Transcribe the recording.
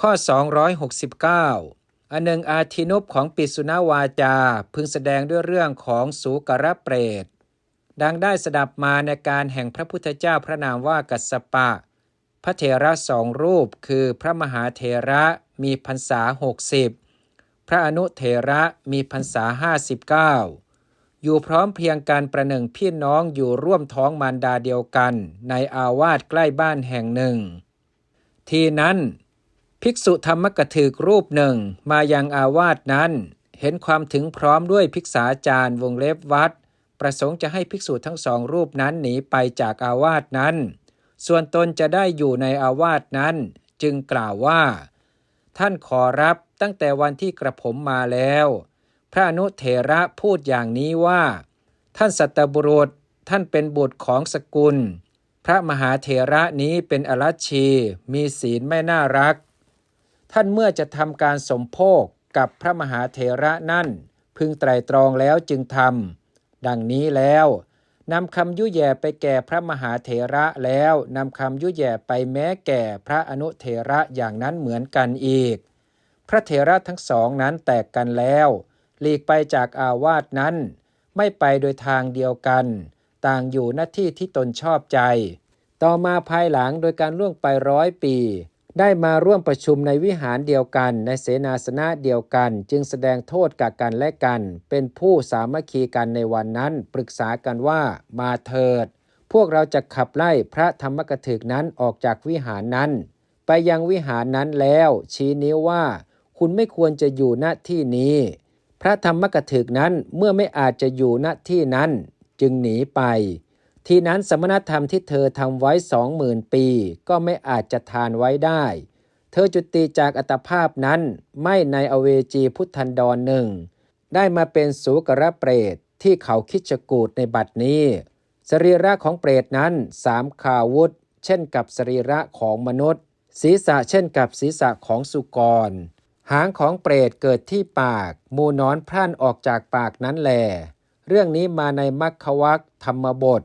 ข้อ 269 อันหนึ่งอาทินุปของปิสุนาวาจา พึงแสดงด้วยเรื่องของสูกระเปรต ดังได้สดับมาในการแห่งพระพุทธเจ้าพระนามว่ากัสปะ พระเถระสองรูปคือพระมหาเถระมีพรรษาหกสิบพระอนุเถระมีพรรษาห้าสิบเก้าอยู่พร้อมเพียงกันประหนึ่งพี่น้องอยู่ร่วมท้องมารดาเดียวกัน ในอาวาสใกล้บ้านแห่งหนึ่ง ทีนั้น ภิกษุธรรมกถึกรูปหนึ่งมายังอาวาสนั้น เห็นความถึงพร้อมด้วยภิกษาจารย์วงเล็บวัด ประสงค์จะให้ภิกษุทั้งสองรูปนั้นหนีไปจากอาวาสนั้น ส่วนตนจะได้อยู่ในอาวาสนั้น จึงกล่าวว่า ท่านขอรับตั้งแต่วันที่กระผมมาแล้ว พระอนุเถระพูดอย่างนี้ว่า ท่านสัตบุรุษท่านเป็นบุตรของสกุล พระมหาเถระนี้เป็นอรัชชีมีศีลไม่น่ารัก ท่านเมื่อจะทำการสมโภคกับพระมหาเถระนั่น พึงไตรตรองแล้วจึงทำดังนี้แล้วนำคำยุแย่ไปแก่พระมหาเถระแล้วนำคำยุแย่ไปแม้แก่พระอนุเถระอย่างนั้นเหมือนกันอีก พระเถระทั้งสองนั้นแตกกันแล้ว หลีกไปจากอาวาสนั้น ไม่ไปโดยทางเดียวกัน ต่างอยู่หน้าที่ที่ตนชอบใจ ต่อมาภายหลังโดยการล่วงไปร้อยปี ได้มาร่วมประชุมในวิหารเดียวกัน ในเสนาสนะเดียวกัน จึงแสดงโทษกับกันและกัน เป็นผู้สามัคคีกันในวันนั้น ปรึกษากันว่ามาเถิด พวกเราจะขับไล่พระธรรมกถึกนั้นออกจากวิหารนั้น ไปยังวิหารนั้นแล้ว ชี้นิ้วว่า คุณไม่ควรจะอยู่ณที่นี้ พระธรรมกถึกนั้นเมื่อไม่อาจจะอยู่ณที่นั้น จึงหนีไป ทีนั้นสมณธรรมที่เธอทำไว้สองหมื่นปี ก็ไม่อาจจะทานไว้ได้ เธอจุติจากอัตภาพนั้นไม่ในอเวจีพุทธันดรหนึ่ง ได้มาเป็นสูกระเปรตที่เขาคิดจกูดในบัดนี้ สรีระของเปรตนั้นสามขาวุธ เช่นกับสรีระของมนุษย์ ศีรษะเช่นกับศีรษะของสุกร หางของเปรตเกิดที่ปาก มูนอนพร่านออกจากปากนั้นแลเรื่องนี้มาในมัคควักธรรมบท